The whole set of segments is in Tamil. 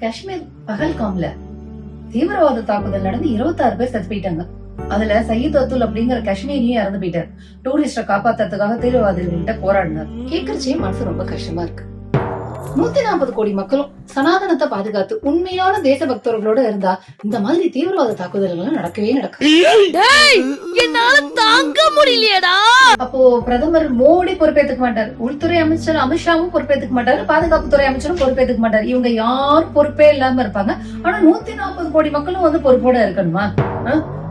காஷ்மீர் பகல்காம்ல தீவிரவாத தாக்குதல் நடந்து 26 பேர் செத்து போயிட்டாங்க அதுல சயீத் அத்துல் அப்படிங்கிற காஷ்மீரியும் இறந்து போயிட்டார் டூரிஸ்ட காப்பாத்துறதுக்காக தீவிரவாதிகள்கிட்ட போராடினார் கேக்குறச்சே மனசு ரொம்ப கஷ்டமா இருக்கு நூத்தி நாற்பது கோடி மக்களும் சனாதனத்தை பாதுகாத்து உண்மையான தேசபக்தர்களோட இருந்தா இந்த மாதிரி தீவிரவாத தாக்குதல்கள் எல்லாம் நடக்கவே நடக்காது என்னால தாங்க முடியலையேடா அப்போ பிரதமர் மோடி பொறுப்பேத்துக்க மாட்டார். உள்துறை அமைச்சர் அமித்ஷாவும் பொறுப்பேத்துக்க மாட்டாரு. பாதுகாப்புத்துறை அமைச்சரும் பொறுப்பேத்துக்க மாட்டார். இவங்க யாரும் பொறுப்பே இல்லாம இருப்பாங்க. ஆனா நூத்தி நாற்பது கோடி மக்களும் வந்து பொறுப்போட இருக்கணுமா?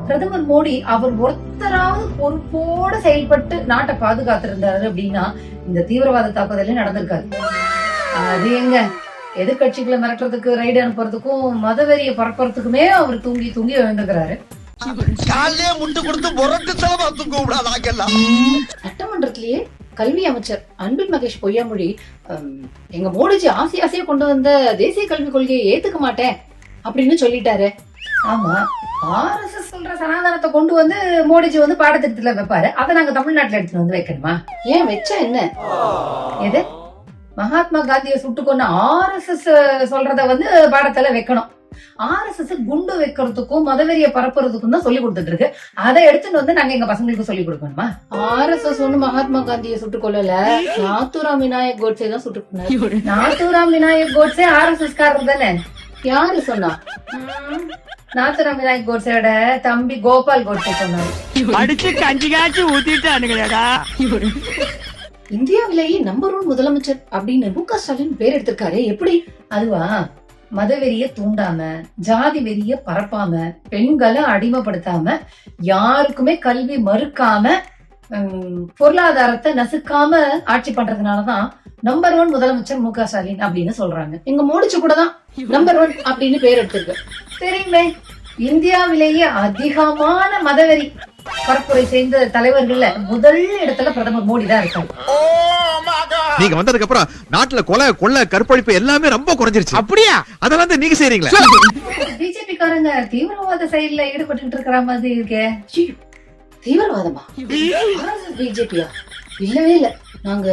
பிரதமர் மோடி அவர் ஒருத்தராவது பொறுப்போட செயல்பட்டு நாட்டை பாதுகாத்திருந்தாரு அப்படின்னா இந்த தீவிரவாத தாக்குதலே நடந்திருக்காரு அது எங்க? எதிர்கட்சிகளை மிரட்டுறதுக்கு ரைடு அனுப்புறதுக்கும் மதவெறியை பரப்புறதுக்குமே அவர் தூங்கி தூங்கி எழுந்துக்கிறாரு காலையே முட்டு கொடுத்து முரட்டு செலவா கூடாது விடாதாக்கெல்லாம் சட்டமன்றத்திலேயே கல்வி அமைச்சர் அன்பில் மகேஷ் பொய்யாமொழி எங்க மோடிஜி ஆசை ஆசையா கொண்டு வந்த தேசிய கல்விக் கொள்கையை ஏத்துக்க மாட்டேன் அப்படின்னு சொல்லிட்டாரு. ஆமா ஆர்எஸ்எஸ் சொல்ற சனாதனத்தை கொண்டு வந்து மோடிஜி வந்து பாடத்திட்டத்துல வைப்பாரு. அதை நாங்க தமிழ்நாட்டுல எடுத்துட்டு வந்து வைக்கணுமா? ஏன் வச்சா என்ன? எது? மகாத்மா காந்தியை சுட்டு கொன்ன ஆர்எஸ்எஸ் சொல்றத வந்து பாடத்துல வைக்கணும். ஆர்எஸ்எஸ் குண்டு வைக்கிறதுக்கும் மதவெறிய பரப்புறதுக்கும் தான் சொல்லி கொடுத்துட்டு இருக்கு அதை எடுத்துட்டு வந்து நாங்க எங்க பசங்களுக்கு சொல்லி கொடுக்கணுமா? ஆர்எஸ்எஸ் ஒண்ணு மகாத்மா காந்தியை சுட்டுக் கொல்லல. நாத்துராம் விநாயக் கோட்ஸே தான் சுட்டுக் நாத்துராம் விநாயக் கோட்ஸே ஆர்எஸ்எஸ் காரர் தானே? யாரு சொன்னா? நாத்துராம் விநாயக் கோட்ஸேயோட தம்பி கோபால் கோட்ஸே சொன்னாரு. அடிச்சு கஞ்சி காய்ச்சி ஊத்திட்டானுங்களேடா. இந்தியாவிலேயே நம்பர் ஒன் முதலமைச்சர் அப்படின்னு மு க ஸ்டாலின் பேர் எடுத்திருக்காரு. எப்படி? அதுவா? மதவெறிய தூண்டாம ஜாதி வெறிய பரப்பாம பெண்களை அடிமைப்படுத்தாம யாருக்குமே கல்வி மறுக்காம ஹம், பொருளாதாரத்தை நசுக்காம ஆட்சி பண்றதுனாலதான் நம்பர் ஒன் முதலமைச்சர் மு க ஸ்டாலின் அப்படின்னு சொல்றாங்க. இங்க முடிச்சு கூட தான் நம்பர் ஒன் அப்படின்னு பேர் எடுத்திருக்கு. தெரியுமே? இந்தியாவிலேயே அதிகமான மதவெறி. பரப்புரை செய்த தலைவர்கள்ல முதல் இடத்துல பிரதமர் மோடி தான் இருக்காரு. நீங்க வந்ததுக்கு அப்புறம் நாட்டுல கொலை கொள்ளை கற்பழிப்பு எல்லாமே ரொம்ப குறைஞ்சிருச்சு. அப்படியா? அதெல்லாம் வந்து நீங்க செய்றீங்களா? பிஜேபி காரங்க தீவிரவாத செயல்ல ஈடுபட்டு இருக்கிற மாதிரி இருக்கே. தீவிரவாதமா? பிஜேபியா? இல்லவே இல்ல. நாங்க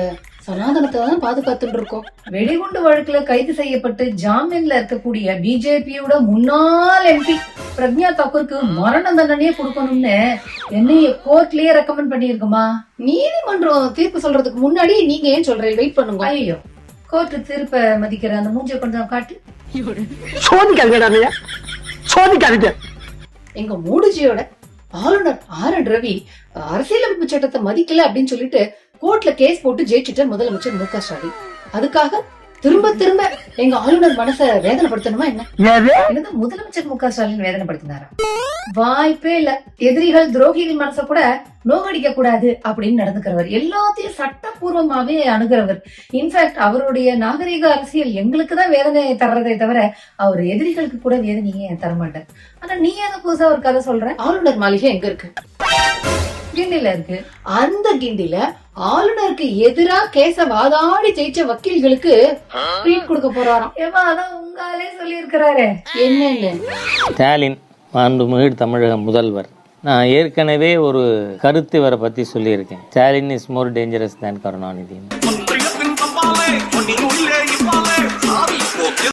சனாதனத்தை தான் பாதுகாத்துட்டு இருக்கோம். வெடிகுண்டு வழக்குல கைது செய்யப்பட்டு ஜாமீன்ல இருக்கக்கூடிய பிஜேபியோட முன்னாள் எம்பி பிரக்ஞா தாக்கூருக்கு மரண தண்டனையே கொடுக்கணும்னு என்னைய கோர்ட்லயே ரெக்கமெண்ட் பண்ணிருக்குமா நீதிமன்றம் தீர்ப்பு சொல்றதுக்கு முன்னாடி நீங்க ஏன் சொல்றீங்க? வெயிட் பண்ணுங்க. ஐயோ கோர்ட் தீர்ப்பை மதிக்கிற அந்த மூஞ்ச கொஞ்சம் காட்டு. சோதிக்காதீங்கடா சோதிக்காதீங்க. எங்க மோடிஜியோட ஆளுநர் ஆர் என் ரவி அரசியலமைப்பு சட்டத்தை மதிக்கல அப்படின்னு சொல்லிட்டு கோர்ட்ல கேஸ் போட்டு ஜெயிச்சுட்டார் முதலமைச்சர் மு க ஸ்டாலின். அதுக்காக திரும்ப திரும்ப எங்க ஆளுநர் மனசை வேதனைப்படுத்தணுமா என்ன? என்னது? முதலமைச்சர் மு க ஸ்டாலின் வேதனைப்படுத்தினாரா? வாய்ப்பே இல்ல. எதிரிகள் துரோகிகள் மனசை கூட நோகடிக்க கூடாது அப்படின்னு நடந்துக்கிறவர். எல்லாத்தையும் சட்டப்பூர்வமாவே அணுகிறவர். இன்ஃபேக்ட் அவருடைய நாகரிக அரசியல் எங்களுக்கு தான் வேதனை தர்றதை தவிர அவர் எதிரிகளுக்கு கூட வேதனையே தரமாட்டார். ஆனா நீ ஏதோ புதுசா ஒரு கதை சொல்ற? ஆளுநர் மாளிகை எங்க இருக்கு? கிண்டில இருக்கு. அந்த கிண்டில ஆளுநருக்கு எதிரா கேச வாதாடி ஜெயிச்ச வக்கீல்களுக்கு ட்ரீட் கொடுக்க போறாராம். ஏமா அதான் உங்காலே சொல்லி இருக்கிறாரு என்னன்னு ஸ்டாலின் மாண்புமிகு தமிழக முதல்வர். நான் ஏற்கனவே ஒரு கருத்து இவரை பற்றி சொல்லியிருக்கேன். Stalin is more dangerous than Karunanidhi.